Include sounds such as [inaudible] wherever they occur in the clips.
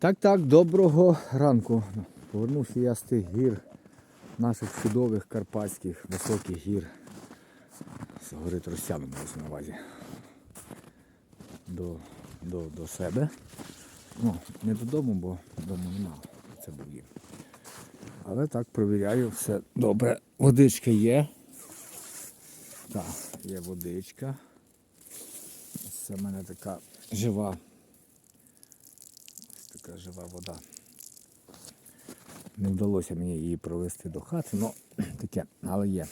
Так, так, доброго ранку. Повернувся я з тих гір, наших чудових карпатських високих гір. З гори Тростяну на увазі. До, до, до себе. Ну, не додому, бо вдома нема. Це був їм. Але так провіряю, все добре. Водичка є. Так, є водичка. Це в мене така жива Така жива вода. Не вдалося мені її провести до хати, ну [clears throat] таке, але є.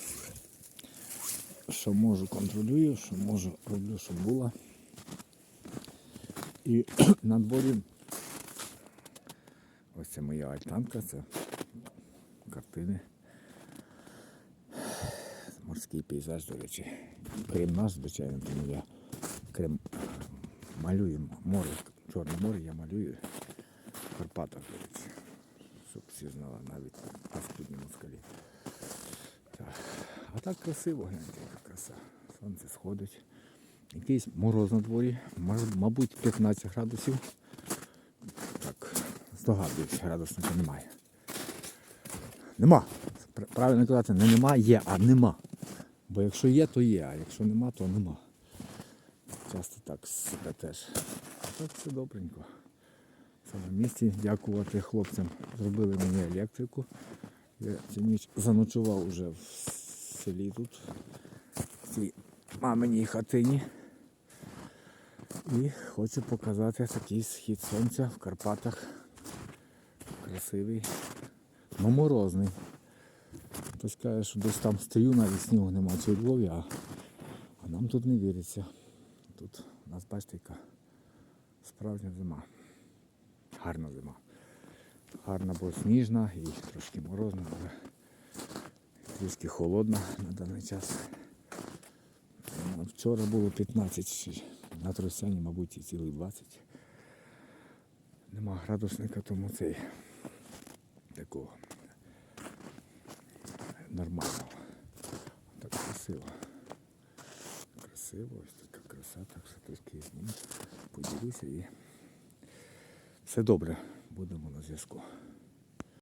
Що можу, контролюю, що можу, роблю, щоб була. І [clears throat] на дворі ось це моя альтанка, це картини. Морський пейзаж, до речі. Крім нас, звичайно, тому я крім малюю море, Чорне море я малюю Карпатах, до. Щоб всі знали навіть паскудні москалі. Так. А так красиво, гляньте, яка краса. Сонце сходить. Якийсь мороз на дворі, мабуть, 15 градусів. Так, здогадуюсь, градусника немає. Нема. Правильно казати, не нема, є, а нема. Бо якщо є, то є, а якщо нема, то нема. Часто так себе теж. А так все добренько. На місці. Дякувати хлопцям. Зробили мені електрику. Я цю ніч заночував уже в селі тут, в цій маминій хатині. І хочу показати такий схід сонця в Карпатах. Красивий, ну морозний. Хтось каже, що десь там стою, навіть снігу немає чи Львові, а, а нам тут не віриться. Тут у нас бачите, яка справжня зима. Гарна зима. Гарна, бо сніжна і трошки морозна, але трішки холодна на даний час. Ну, Вчора було 15, на Тростяні, мабуть, і цілих 20. Нема градусника, тому цей такого нормального. Так красиво. Красиво, ось така краса, так що трішки зніму, поділюся і все добре, будемо на зв'язку.